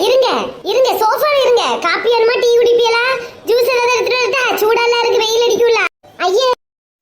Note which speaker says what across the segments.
Speaker 1: இருங்க இருங்க சோஃபால இருங்க. காப்பி வேணுமா டீ குடிப்பீங்களா ஜூஸ் ஏதாவது எடுத்துட்டு வரட்டா? சூடாலாம் இருக்கு வெயில் அடிக்கும்ல. ஐயே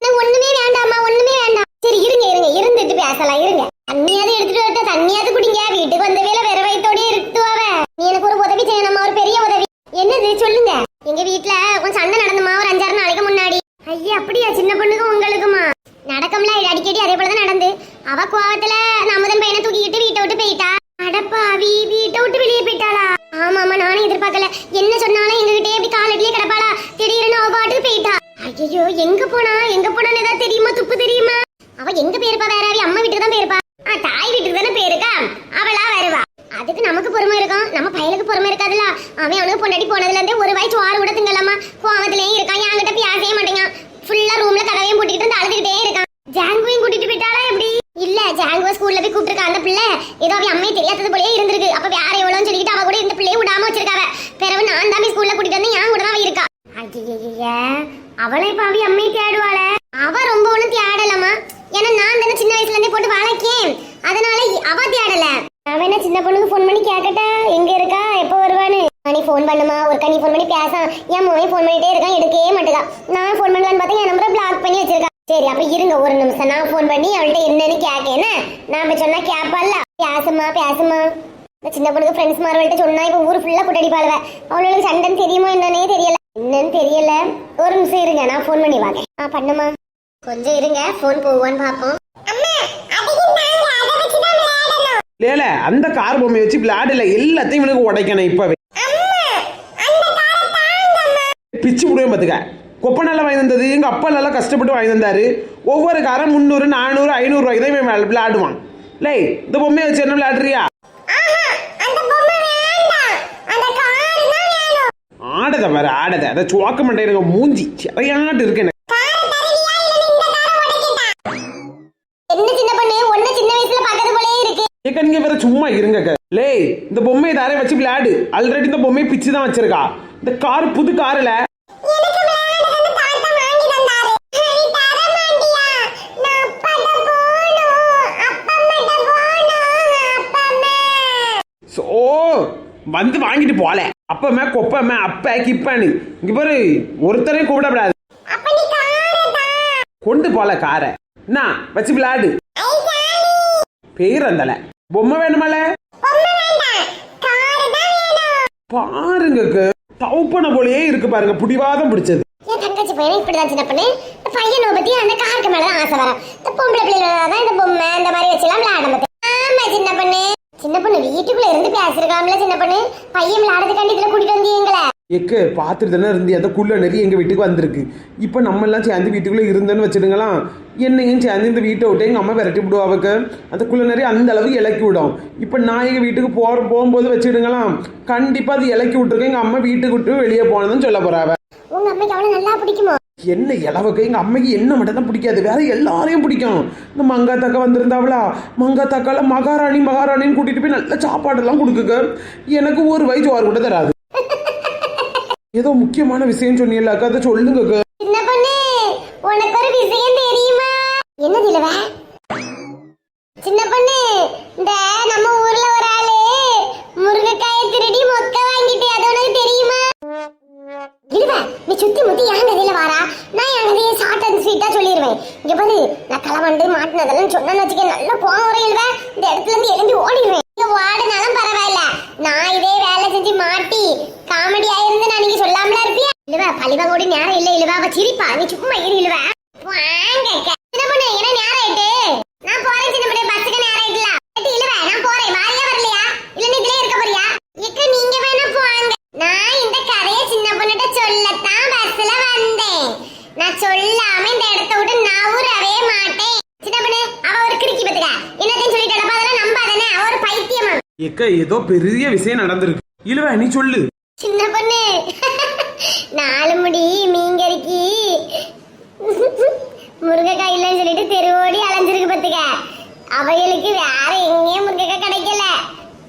Speaker 1: எனக்கு ஒண்ணுமே வேண்டாமா ஒண்ணுமே வேண்டாம். சரி இருங்க இருங்க இருந்துட்டு பேசலாம் இருங்க. தண்ணியாவது எடுத்துட்டு வரட்டா தண்ணியாவது குடிங்க. வீட்டுக்கு வந்த வேலை வெற வயித்தோடயே இருக்குவாவ நீ எனக்கு ஒரு உதவி செய்யணுமா ஒரு பெரிய உதவி. என்னது சொல்லுங்க. எங்க வீட்ல கொஞ்சம் சண்டை நடந்துமா ஒரு அஞ்சாறு நாளைக்கு முன்னாடி? ஐயா அப்படியா? சின்ன பொண்ணுக்கும் உங்களுக்குமா? நடக்கம்ல அடிக்கடி அதே போலதான் நடந்து. அவ கோவத்துல நமுதன் பையனை தூக்கிக்கிட்டு வீட்டை விட்டு போயிட்டா. அடப்பாவி வீட்டை விட்டு வெளியே போயிட்டாளா ஆமா ஆமா நானும் எதிர்பார்க்கல என்ன சொன்னாலும் எங்ககிட்டயே இப்படி காலடியே கிடப்பாளா திடீர்னு அவ பாட்டுக்கு போயிட்டா ஐயோ எங்க போனா எங்க போனான்னு ஏதாவது தெரியுமா துப்பு தெரியுமா அவ எங்க போயிருப்பா வேற யாரையும் அம்மா வீட்டுக்கு தான் போயிருப்பா ஆ தாய் வீட்டுக்கு தானே போயிருக்கா அவளா வருவா அதுக்கு நமக்கு பொறுமை இருக்கும் நம்ம பையனுக்கு பொறுமை இருக்காதுல்ல அவன் அவனுக்கு பொண்டாட்டி போனதுல இருந்தே ஒரு வாய் சோறு கூட திங்கலாமா கோவத்திலேயே இருக்கான் என்கிட்ட பேசவே மாட்டேங்கான் ஃபுல்லா ரூம்ல கதவையும் பூட்டிக்கிட்டு வந்து அழுதுகிட்டே இருக்கான் ஜாங்குவையும் கூட்டிட்டு போயிட்டாளா எப்படி இல்ல ஜாங்குவ ஸ்கூல்ல போய் கூப்பிட்டுருக்கா அந்த பிள்ளை ஏதோ அவ அம்மையை தெரியாதது போலயே இருந்திருக்கு அப்ப வேற எவ்வளோன்னு சொல்லிட்டு அவ கூட இந்த பிள்ளையை விடாம வச்சிருக்காவ பிறகு நான் தான் போய் ஸ்கூல்ல கூட்டிட்டு வந்து என் கூட தான் அவ இருக்கா ஐயையையே, அவளை இப்ப அவ அம்மையை தேடுவாள அவ ரொம்ப ஒண்ணும் தேடலமா ஏன்னா நான் தானே சின்ன வயசுல இருந்தே போட்டு வளர்க்கேன் அதனால இ- அவ தேடல அவன் என்ன சின்ன பொண்ணுக்கு ஃபோன் எங்க இருக்கா? எப்போ வருவான்னு? மணி ஃபோன் பண்ணுமா? ஒரு கனி ஃபோன் பண்ணி பேச என் மோன் ஃபோன் பண்ணிட்டே இருக்கான். எடுக்கவே மாட்டேங்கா நான் ஃபோன் பண்ணலான்னு பார்த்தா என் நம்பரை பிளாக் பண்ணி வச்சிருக்கா. சரி அப்ப இருங்க. ஒரு நிமிஷம். நான் ஃபோன் பண்ணி அவள்கிட்ட என்னன்னு கேட்கேன்னு நாம சொன்னா கேப்பால பேசுமா பேசுமா இந்த சின்ன பொண்ணுக்கு ஃப்ரெண்ட்ஸ் மார்வல்கிட்ட சொன்னா இப்ப ஊர் ஃபுல்லா குட்டடிப்பாளுவ அவளுக்கு சண்டைன்னு தெரியுமோ என்னன்னே தெரியல. என்னன்னு தெரியல. ஒரு நிமிஷம் இருங்க. நான் ஃபோன் பண்ணி வாங்க ஆ பண்ணுமா கொஞ்சம் இருங்க. ஃபோன் போவான்னு பார்ப்போம்
Speaker 2: லேல அந்த கார் பொம்மையை வச்சு விளையாடல எல்லாத்தையும் இவனுக்கு உடைக்கணும் இப்பவே. பிச்சு விடுவேன் பார்த்துக்க கொப்பை நல்லா வாங்கி தந்தது எங்க அப்பா நல்லா கஷ்டப்பட்டு வாங்கி தந்தாரு. ஒவ்வொரு காரம் முந்நூறு நானூறு ஐநூறு ரூபாய்க்கு தான் இவன் விளையாடுவான். லே இந்த பொம்மையை வச்சு என்ன விளையாடுறியா?
Speaker 1: ஆஹா
Speaker 2: ஆடத வேற ஆடத. அதை சுவாக்க மாட்டேன் எனக்கு மூஞ்சி சிறையாட்டு இருக்கு சும்மா இருங்க லே இந்த பொம்மையை தாரே வச்சு விளையாடு. ஆல்ரெடி இந்த பொம்மையை பிச்சு தான் வச்சிருக்கா. இந்த கார் புது கார்ல. சோ வந்து வாங்கிட்டு போல அப்பமே கொப்பமே அப்ப கிப்பன்னு. இங்க பாரு ஒருத்தரையும் கூப்பிடப்படாது. கொண்டு போல காரை. என்ன வச்சு விளையாடு. பேர் அந்தல. பொம்மை வேணுமால? பாருங்க தவுப்பன போலயே இருக்கு பாருங்க புடிவாதம் பிடிச்சது.
Speaker 1: என் தங்கச்சி பையன் இப்படிதான் சின்ன பொண்ணு. பையனை பத்தி அந்த காருக்கு மேல ஆசை வரும். இந்த பொம்பளை பிள்ளைகள தான் இந்த பொம்மை இந்த மாதிரி வச்சுலாம் விளையாட ஆமா சின்ன பொண்ணு. சின்ன பொண்ணு வீட்டுக்குள்ள இருந்து பேசிருக்காமல சின்ன பொண்ணு. பையன் விளையாடுறதுக்காண்டி இதுல கூட்டிட்டு வந்தீங்களே.
Speaker 2: எக்க பார்த்துட்டு தானே இருந்து அந்த குள்ள நெறி எங்க வீட்டுக்கு வந்திருக்கு. இப்போ நம்ம எல்லாம் சேர்ந்து வீட்டுக்குள்ள இருந்தேன்னு வச்சிடுங்களாம் என்னையும் சேர்ந்து இந்த வீட்டை விட்டு எங்க அம்மா விரட்டி விடுவாவுக்கு அந்த குள்ள நெறி அந்த அளவு இலக்கி விடும். இப்போ நான் எங்க வீட்டுக்கு போற போகும்போது வச்சிடுங்களாம் கண்டிப்பா அது இலக்கி விட்டுருக்கு. எங்க அம்மா வீட்டுக்கு விட்டு வெளியே போனதுன்னு சொல்ல போறாவ
Speaker 1: உங்க அம்மைக்கு அவ்வளவு நல்லா பிடிக்குமோ?
Speaker 2: என்ன இளவுக்கு? எங்க அம்மைக்கு என்ன மட்டும் தான் பிடிக்காது. வேற எல்லாரையும் பிடிக்கும். இந்த மங்கா தக்கா வந்திருந்தாவளா? மங்கா தக்கால மகாராணி மகாராணின்னு கூட்டிட்டு போய் நல்ல சாப்பாடெல்லாம் கொடுக்குங்க எனக்கு ஒரு வயசு சோறு கூட தராது. ஏதோ முக்கியமான விஷயம் சொன்னீங்களாக்கா அதை சொல்லுங்க
Speaker 1: சின்ன பொண்ணு உனக்கு ஒரு விஷயம் தெரியுமா? என்ன இல்லவ சின்ன பொண்ணு இந்த நம்ம ஊர்ல ஒரு ஆளு முருங்கைக்காயை திருடி மொக்க வாங்கிட்டு அது உனக்கு தெரியுமா இல்லவ நீ சுத்தி முத்தி என் கதையில வாரா நான் என் கதையை ஷார்ட் அண்ட் ஸ்வீட்டா சொல்லிடுவேன் இங்க பாரு நான் களவண்டு மாட்டினதெல்லாம் சொன்னேன்னு வச்சுக்க நல்ல கோவம் வரும் இல்லவ இந்த இடத்துல இருந்து எழும்பி ஓடிடுவேன் இங்க ஓடினாலும் பரவாயில்ல நான் இதே வேலை செஞ்சு மாட்டி காமெடி ஆயிருந்து நான் நீங்க சொல்லாமல இருப்பியா இல்லவ பழிவாங்கோடி நேரம் இல்ல இல்லவ அவ சிரிப்பா நீ சும்மா இரு இல்லவ வாங்க அக்கா. சின்ன பொண்ணு என்ன நேரம் ஆயிட்டு நான் போறேன் சின்ன பொண்ணு பஸ்ஸுக்கு நேரம் ஆயிட்டுல ஏட்டி, இல்லவ நான் போறேன் வாரியா வரலையா இல்ல நீ இதுலயே இருக்க போறியா இக்க நீங்க வேணா போவாங்க நான் இந்த கதையை சின்ன பொண்ணுகிட்ட சொல்லத்தான் பஸ்ல வந்தேன் நான் சொல்லாம இந்த இடத்த விட்டு நவுறவே மாட்டேன் சின்ன பொண்ணு அவ ஒரு கிறுக்கி பத்துக்க என்னத்தையும் சொல்லிட்டு கிடப்பா அதெல்லாம் நம்பாதானே அவ ஒரு
Speaker 2: இருக்க ஏதோ பெரிய விஷயம் நடந்திருக்கு. இழுவ நீ சொல்லு
Speaker 1: சின்ன பொண்ணு நாலு முடி மீங்கரிக்கு முருங்கைக்காய் இல்லைன்னு சொல்லிட்டு தெருவோடி அலைஞ்சிருக்கு பத்துக்க அவைகளுக்கு வேற எங்கேயும் முருங்கைக்காய் கிடைக்கல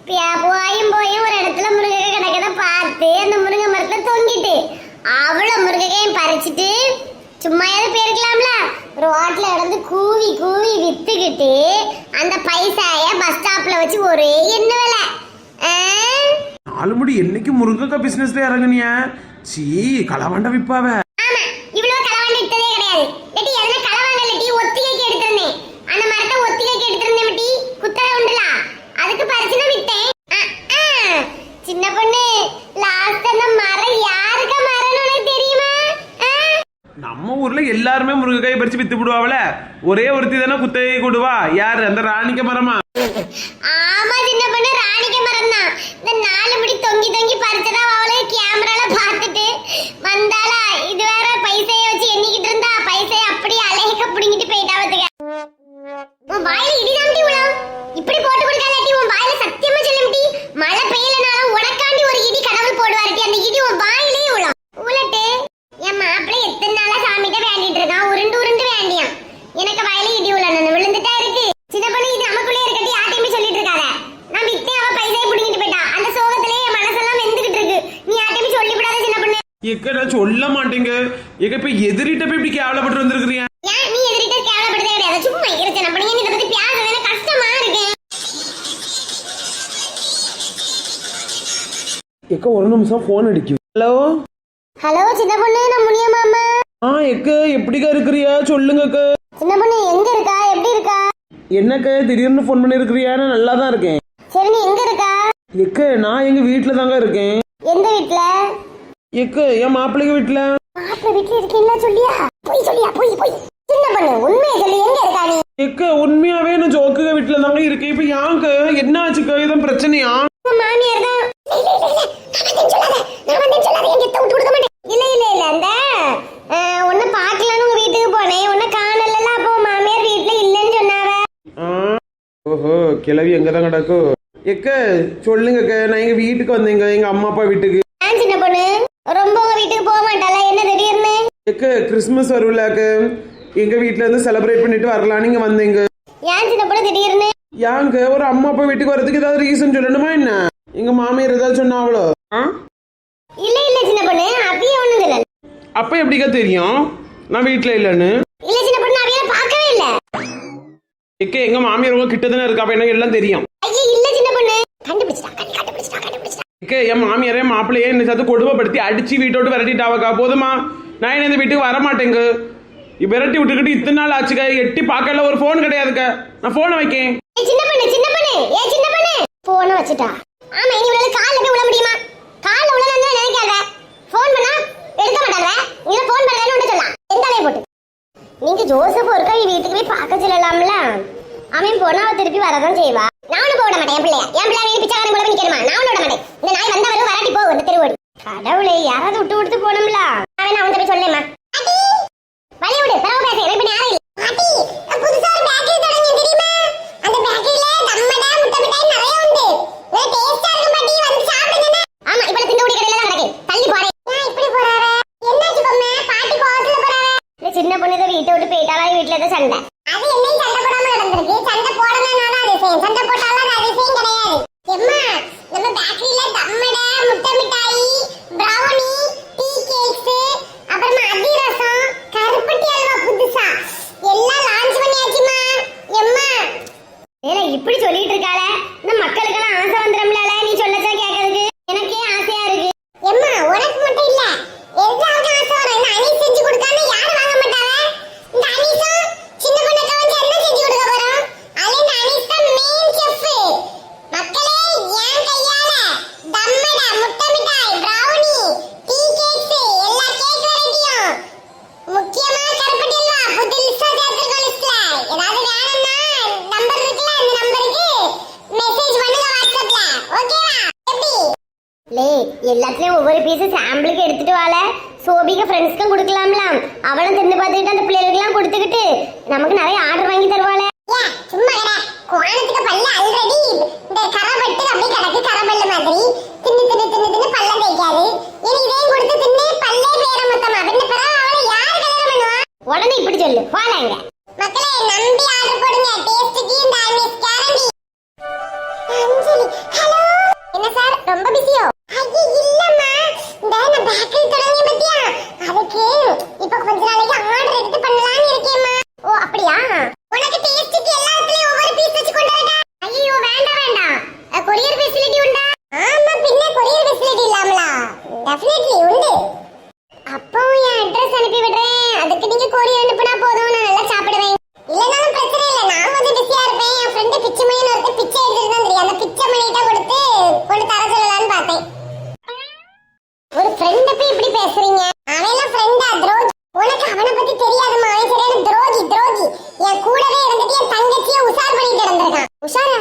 Speaker 1: பியா- போயும் போயும் ஒரு இடத்துல முருங்கைக்காய் கிடைக்கத பார்த்து அந்த முருங்கை மரத்துல தொங்கிட்டு அவ்வளவு முருங்கைக்காயும் பறிச்சுட்டு சும்மாயாவது போயிருக்கலாம்ல ரோட்ல இருந்து கூவி கூவி வித்துக்கிட்டு அந்த பைசாய பஸ் ஸ்டாப்ல வச்சு ஒரே என்ன வேலை ஆ?
Speaker 2: நாலு முடி என்னைக்கு முருங்கக்காய் பிஸ்னஸ்ல இறங்குனிய? சீ களவாண்ட விற்பாவே வித்து விடுவாவல ஒரே ஒருத்தி தானே குத்தகை கொடுவா? யார் அந்த ராணிக்க மரமா?
Speaker 1: ஆமா சின்ன பொண்ணு ராணிக்க மரம் தான் இந்த நாலு முடி தொங்கி தொங்கி பறிச்சதா அவளே கேமரால பார்த்துட்டு வந்தாளா? இது வேற பைசைய வச்சு எண்ணிக்கிட்டு இருந்தா. பைசைய அப்படியே அழகிக்க புடிங்கிட்டு போயிட்டா பாத்துக்க. வாயில இடிதாம்டி உளம் உள்ள போட்டு கொடுக்காதாட்டி உன் வாயில சத்தியமா சொல்லும்டி மழை பெய்யலனாலும் உனக்காண்டி ஒரு இடி கடவுள் போடுவாருட்டி அந்த இடி உன் வாயிலே உளம் உலட்டு என் மாப்பிள்ளை எத்தனை நாளா சாமிகிட்ட வேண்டிட்டு இருக்கான் உருண்டு உருண்டு வேண்டியான் எனக்கு வாயில இடி உளணும் விழுந்துட்டா இருக்கு சின்ன பொண்ணு இது நமக்குள்ளே இருக்கட்டி யார்ட்டையுமே சொல்லிட்டு இருக்காத நான் வித்தே அவ பைசையை புடிங்கிட்டு போயிட்டா அந்த சோகத்திலே என் மனசெல்லாம் வெந்துகிட்டு இருக்கு நீ யார்ட்டையுமே சொல்லிவிடாத சின்ன பொண்ணு
Speaker 2: எக்க நான் சொல்ல எங்க இப்ப எதிரிட்ட போய் இப்படி கேவலப்பட்டு வந்திருக்கிறீங்க?
Speaker 1: ஏன் நீ எதிரிட்ட கேவலப்படுதே கிடையாது. சும்மா இரு சின்ன பொண்ணு நீ இதை பத்தி பேசுறது எனக்கு கஷ்டமா இருக்கு?
Speaker 2: எக்க ஒரு நிமிஷம் போன் அடிக்கும் ஹலோ
Speaker 1: ஹலோ சின்ன பொண்ணு நான் முனிய மாமா.
Speaker 2: ஆ எக்க எப்படிக்கா இருக்கிறியா? சொல்லுங்கக்க
Speaker 1: சின்ன பொண்ணு எங்க இருக்கா? எப்படி இருக்கா?
Speaker 2: என்னக்க திடீர்னு ஃபோன் பண்ணிருக்கிறியா? நான் நல்லா தான் இருக்கேன்.
Speaker 1: சரி நீ எங்க இருக்கா?
Speaker 2: எக்க நான் எங்க வீட்டுல தாங்க இருக்கேன்.
Speaker 1: எந்த வீட்ல
Speaker 2: எக்க என் மாப்பிள்ளைங்க வீட்டுல
Speaker 1: மாப்பிள்ளை வீட்ல இருக்கீங்களா சொல்லியா? போய் சொல்லியா போய் போய். சின்ன பொண்ணு உண்மையை சொல்லி எங்க இருக்கா நீ?
Speaker 2: எக்க உண்மையாவே நான் ஜோக்குக வீட்டுல தாங்க இருக்கேன். இப்ப யாங்க? என்ன ஆச்சுக்கா எதுவும் பிரச்சனையா?
Speaker 1: மாமியார் தான் இல்ல இல்ல இல்ல அந்த உன்னை பார்க்கலான்னு உங்க வீட்டுக்கு போனேன். உன்னை காணல அப்போ மாமியார் வீட்ல இல்லைன்னு சொன்னாவ.
Speaker 2: ஓஹோ கிளவி எங்க தான் கிடக்கு? எக்க சொல்லுங்கக்க. நான் எங்க வீட்டுக்கு வந்தேங்க. எங்க அம்மா அப்பா வீட்டுக்கு.
Speaker 1: ரொம்ப உங்க வீட்டுக்கு போக மாட்டாளா? என்ன திடீர்னு?
Speaker 2: எக்க கிறிஸ்மஸ் வருவில்லாக்கு எங்க வீட்ல இருந்து செலிப்ரேட் பண்ணிட்டு வரலான்னு இங்க. வந்தேங்க
Speaker 1: ஏன் சின்ன பொண்ணு திடீர்னு?
Speaker 2: யாங்க ஒரு அம்மா அப்பா வீட்டுக்கு வரதுக்கு ஏதாவது ரீசன் சொல்லணுமா என்ன? எங்க மாமியார் ஏதாவது சொன்னாவளோ? ஆ?
Speaker 1: இல்ல இல்ல சின்ன பொண்ணு. அப்பியே ஒண்ணும் இல்ல
Speaker 2: அப்ப எப்படிக்கா தெரியும்? நான் வீட்ல இல்லைன்னு.
Speaker 1: இல்ல சின்ன பொண்ணு அவிய பார்க்கவே இல்ல.
Speaker 2: எக்க எங்க மாமியார் உங்க கிட்ட தானே இருக்கா? அப்ப எனக்கு எல்லாம் தெரியும்.
Speaker 1: ஐயே இல்ல சின்ன பொண்ணு. கண்டுபிடிச்சிட்டா கண்டு கண்டுபிடிச்சிட்டா கண்டுபிடிச்சிட்டா
Speaker 2: எக்க என் மாமியாரே மாப்பிள்ளையே என்ன சத்து கொடுமைப்படுத்தி அடிச்சு வீட்டோட்டு விரட்டிட்டாவக்கா. போதுமா? நான் என்ன இந்த வீட்டுக்கு வரமாட்டேங்கு. விரட்டி விட்டுக்கிட்டு இத்தனை நாள் ஆச்சுக்க. எட்டி பார்க்கல ஒரு ஃபோன் கிடையாதுக்க. நான் ஃபோனை வைக்கேன்.
Speaker 1: சின்ன பண்ணு சின்ன பண்ணு. ஏ சின்ன பொண்ணு. போன வச்சுட்டா. ஆமா இனி உள்ள கால்ல போய் உள்ள முடியுமா? கால்ல நான் நினைக்காத ஃபோன் பண்ணா எடுக்க மாட்டாங்க. நீங்க ஃபோன் பண்ணலன்னு ஒண்ணு சொல்லலாம். எந்த அலைய போட்டு. நீங்க ஜோசப் ஒரு கை வீட்டுக்கு போய் பார்க்க சொல்லலாம்ல? அவன் போனா அவ திருப்பி வரதான் செய்வா. நானும் போக விட மாட்டேன். என் பிள்ளைய. என் பிள்ளை நீ பிச்சைக்காரன் போல போய் நிக்கணுமா? நானும் விட மாட்டேன். இந்த நாய் வந்தவரும் வராட்டி போ இந்த தெருவோடி. கடவுளே யாராவது விட்டு விட்டு போனோம்ல அவன் அவன் போய் சொல்லேம்மா வழி விடு. பரவ பேச. எனக்கு நேரம் இல்ல. நான் புதுசா ஒரு பேக்கரி தொடங்கினேன் தெரியுமா? அந்த பேக்கரியில தம்மடா முட்டை மிட்டாய் நிறைய உண்டு. டேஸ்டா இருக்கும் பாட்டி வந்து சாப்பிடுங்க ஆமா இப்ப திண்டு குடி கடையில தான் கிடக்கு தள்ளி போறேன் ஏன் இப்படி போறாவ என்னாச்சு பொம்மை பாட்டி கோவத்துல போறாவ இந்த சின்ன பொண்ணு இதை வீட்டை விட்டு போயிட்டாளா வீட்டுல ஏதோ சண்டை அது என்னையும் சண்டை போடாம நடந்திருக்கு சண்டை போடணும்னால அதிசயம் சண்டை போட்டாலும் அது அதிசயம் கிடையாது எம்மா நம்ம பேக்கரியில தம்மடை முட்டை மிட்டாய் பிரவுனி டீ கேக்ஸ் அப்புறமா அதிரசம் கருப்பட்டி அல்வா புதுசா எல்லாம் லான்ச் பண்ணியாச்சுமா எம்மா ஏல இப்படி சொல்லிட்டு இருக்காளே இந்த மக்களுக்கெல்லாம் ஆசை வந்துடும்ல நீ சொல்லச்சா கேட்கறதுக்கு எனக்கே ஆசையா இருக்கு எம்மா உனக்கு மட்டும் இல்ல எல்லாருக்கும் ஆசை வரும் இந்த அனீஸ் செஞ்சு கொடுக்காம யாரும் வாங்க மாட்டாங்க இந்த அனீஸும் சின்ன பொண்ணுக்கு வந்து என்ன செஞ்சு கொடுக்க போறோம் அது இந்த அனீஸ் தான் மெயின் செஃப் மக்களே என் கையால தம்மடா முட்டை மிட்டாய் பிரவுனி டீ கேக்ஸ் எல்லா கேக் வெரைட்டியும் முக்கியமா கருப்பட்டி அல்வா புதுசா சேர்த்திருக்கோம் லிஸ்ட்ல ஏதாவது வேணும்னா நம்பர் இருக்குல்ல அந்த நம்பருக்கு மெசேஜ் பண்ணுங்க வாட்ஸ்அப்ல ஓகேவா எப்படி லே எல்லாத்துலயும் ஒவ்வொரு பீஸ் சாம்பிளுக்கு எடுத்துட்டு வாழ சோபிக்கு ஃப்ரெண்ட்ஸ்க்கும் கொடுக்கலாம்லாம். அவளும் தின்னு பார்த்துக்கிட்டு அந்த பிள்ளைகளுக்கெல்லாம் கொடுத்துக்கிட்டு நமக்கு நிறைய ஆர்டர் வாங்கி தருவாளே. சும்மா கோணத்துக்கு பல்ல ஆல்ரெடி இந்த கரப்பட்டு அப்படியே கிடக்கு கரப்பல்ல மாதிரி. தின்னு தின்னு தின்னு தின்னு பல்ல தேய்க்காது இனி இதையும் கொடுத்து தின்னு பல்லே பேர மொத்தமா பின்ன பிறகு அவளை யாரு கல்யாணம் பண்ணுவா உடனே இப்படி சொல்லு போலாங்க மக்களே நம்பி ஆர்டர் போடுங்க டேஸ்டுக்கு இந்த ஆல்வேஸ் கேரண்டி அஞ்சலி ஹலோ என்ன சார் ரொம்ப பிஸியோ ஐயே இல்லம்மா இந்த நான் பேக்கரி தொடங்கிய பத்தியா அதுக்கு இப்ப கொஞ்ச நாளைக்கு ஆர்டர் எடுத்து பண்ணலாம்னு இருக்கேம்மா ஓ அப்படியா உனக்கு டேஸ்டுக்கு எல்லாத்துலயும் ஒவ்வொரு பீஸ் வச்சு கொண்டு வரட்டா ஐயோ வேண்டாம் வேண்டாம் கொரியர் ஃபெசிலிட்டி உண்டா ஆமா பின்ன கொரியர் டெஃபினெட்லி உண்டு அப்போ என் அட்ரஸ் அனுப்பி விடுறேன் அதுக்கு நீங்க கொரியர் அனுப்புனா போதும் நான் நல்லா சாப்பிடுவேன் இல்லனாலும் பிரச்சனை இல்ல நான் கொஞ்சம் பிஸியா இருப்பேன் என் ஃப்ரெண்ட் பிச்சை மணின்னு ஒருத்தர் பிச்சை எடுத்துட்டு தான் தெரியும் அந்த பிச்சை மணிட்ட கொடுத்து கொண்டு தர சொல்லலாம்னு பார்த்தேன் ஒரு ஃப்ரெண்ட போய் இப்படி பேசுறீங்க அவன் எல்லாம் ஃப்ரெண்டா துரோகி உனக்கு அவனை பத்தி தெரியாதுமா அவன் சரியான துரோகி துரோகி என் கூடவே இருந்துட்டு என் தங்கச்சியை உஷார் பண்ணிட்டு இருந்திருக்கான் உஷாரா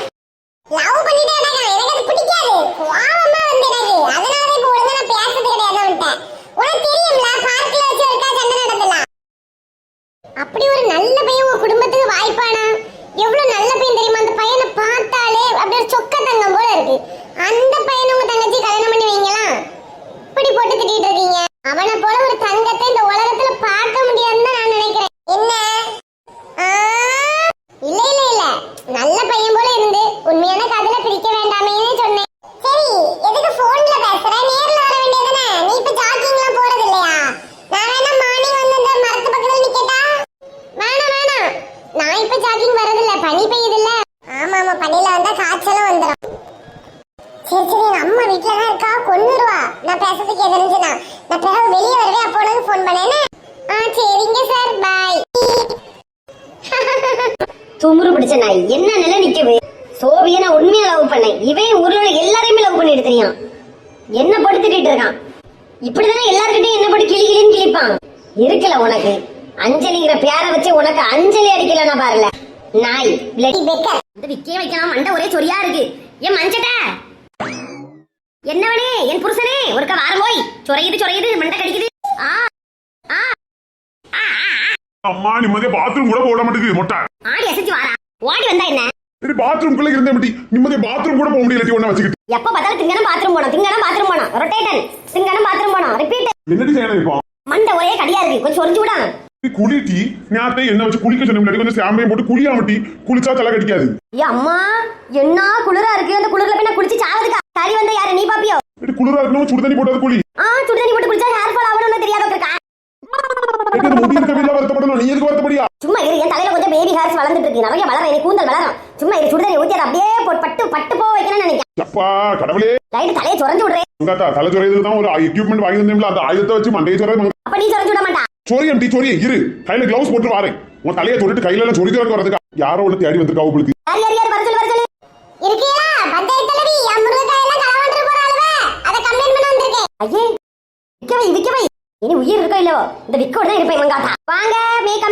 Speaker 1: லவ் பண்ணிட்டே இருக்கான் எனக்கு அது பிடிக்காது கோவமா வந்து எனக்கு அதனால இப்ப ஒழுங்கா நான் பேசுறது கிடையாது அவன்கிட்ட உனக்கு தெரியும்ல பார்க்ல வச்சு ஒருக்கா சண்டை நடந்தலாம் அப்படி ஒரு நல்ல பையன் உங்க குடும்பத்துக்கு வாய்ப்பானா எவ்வளவு நல்ல பையன் தெரியுமா அந்த பையனை பார்த்தாலே அப்படியே ஒரு சொக்க தங்கம் போல இருக்கு அந்த பையனை உங்க தங்கச்சி கல்யாணம் பண்ணி வைங்களா இப்படி போட்டு திட்டிட்டு இருக்கீங்க அவனை போல ஒரு தங்கத்தை இந்த உலகத்துல பார்க்க முடியாதுன்னு நான் நினைக்கிறேன். என்ன? இல்ல இல்ல இல்ல. நல்ல பையன் போல இருந்து உண்மையான காதல பிரிக்க வேண்டாமேன்னு சொன்னேன். சரி எதுக்கு போன்ல பேசுற? நேர்ல வர வேண்டியதுதானே? நீ இப்ப ஜாக்கிங்லாம் போறது இல்லையா? நான் வேணா மார்னிங் வந்து இந்த மரத்து பக்கத்துல நிக்கட்டா? வேணாம் வேணாம் நான் இப்ப ஜாக்கிங் வரதில்ல பனி பெய்யுதுல்ல. ஆமா ஆமா. பனில வந்தா காய்ச்சலும் வந்துடும் எங்க அம்மா வீட்ல தான் இருக்கா? கொன்னுருவா. நான் பேசுறதுக்கு எதிர்ந்துச்சுனா நான் பிறகு வெளியே வருவேன் அப்போ உனக்கு ஃபோன் பண்ணேன்னு ஆ சரிங்க சார் பாய்
Speaker 3: துமுறு பிடிச்ச நாய். என்ன நிலை நிக்குது? சோபிய நான் உண்மையா லவ் பண்ணேன். இவன் ஊர்ல உள்ள எல்லாரையுமே லவ் பண்ணிட்டு தெரியும். என்ன போட்டு திட்டிட்டு இருக்கான்? இப்படிதானே எல்லார்கிட்டயும் என்ன போட்டு கிளி கிளின்னு கிழிப்பான் இருக்கல உனக்கு. அஞ்சலிங்கிற பேரை வச்சு உனக்கு அஞ்சலி அடிக்கல நான் பாருல. நாய். இந்த விக்கே வைக்கலாம் மண்டை ஒரே சொரியா இருக்கு. ஏன் மஞ்சட்ட என்னவனே என் புருஷனே! ஒருக்க வாரம் போய். சொரையுது சொரையுது மண்டை கடிக்குது. ஆ ஆ ஆ.
Speaker 4: அம்மா நிம்மதியா பாத்ரூம் கூட போட மாட்டேங்குது மொட்டை.
Speaker 3: ஆடி அசைச்சு வாரா ஓடி வந்தா என்ன?
Speaker 4: சரி பாத்ரூம்குள்ள இருந்தே மட்டி. நிம்மதியா பாத்ரூம் கூட போக முடியல ஒண்ணு வச்சுக்கிட்டு.
Speaker 3: எப்ப பார்த்தாலும் திங்கனம் பாத்ரூம் போனோம் திங்கனம் பாத்ரூம் போனோம் ரொட்டேட்டன் திங்கனம் பாத்ரூம் போனோம் ரிப்பீட்
Speaker 4: என்னடி செய்யணும் இப்போ?
Speaker 3: மண்டை ஒரே கடியா இருக்கு. கொஞ்சம் சொரிஞ்சு விடா.
Speaker 4: நீ குளிட்டி நேரத்தை என்ன வச்சு குளிக்க சொன்ன முன்னாடி கொஞ்சம் சாம்பையும் போட்டு குளியா மட்டி குளிச்சா தலை கடிக்காது.
Speaker 3: ஏ அம்மா என்ன குளிரா இருக்கு? அந்த குளிர்ல போய் நான் குளிச்சு சாவதுக்கா? சரி வந்த யாரு? நீ பாப்பியோ?
Speaker 4: இப்படி குளிரா இருக்கணும்? சுடு தண்ணி போட்டது குளி.
Speaker 3: ஆ சுடு தண்ணி போட்டு குளிச்சா ஹேர் ஃபால் ஆகணும்னு தெரியாத இருக்கா
Speaker 4: எனக்கு முடி இருக்க வருத்தப்படணும்? நீ எதுக்கு வருத்தப்படியா?
Speaker 3: சும்மா இரு என் தலையில கொஞ்சம் பேபி ஹேர்ஸ் வளர்ந்துட்டு இருக்கு. நிறைய வளரும் எனக்கு கூந்தல் வளரும் சும்மா இரு சுடு தண்ணி ஊத்தி அதை அப்படியே போட்டு பட்டு பட்டு போக வைக்கணும்னு நினைக்கிறேன்.
Speaker 4: அப்பா கடவுளே.
Speaker 3: லைட் தலையை சொரஞ்சு விடுறேன்
Speaker 4: உங்காத்தா தலை சொறையதுக்கு தான் ஒரு எக்யூப்மெண்ட் வாங்கி தந்தேன்ல அந்த ஆயுதத்தை வச்சு மண்டையை சொறது
Speaker 3: அப்ப நீ சொரஞ்சு விட மாட்டா?
Speaker 4: சொரி எம்டி சொரி இரு. கையில கிளவுஸ் போட்டு வரேன். உன் தலையை தொட்டுட்டு கையில எல்லாம் சொரி வரதுக்கா? யாரோ ஒண்ணு தேடி வந்திருக்கா உங்களுக்கு
Speaker 1: இருக்கீங்களா? பஞ்சாயத்துலடி என் முருங்கைக்காய் எல்லாம் களவாண்டு போற அழுவ அதை கம்ப்ளைண்ட் பண்ண வந்திருக்கேன்.
Speaker 3: ஐயே விக்கவை விக்கவை. இனி உயிர் இருக்கோ இல்லவோ இந்த விக்கோட தான் இருப்பேன் மங்காத்தா. வாங்க
Speaker 1: மேக்கப்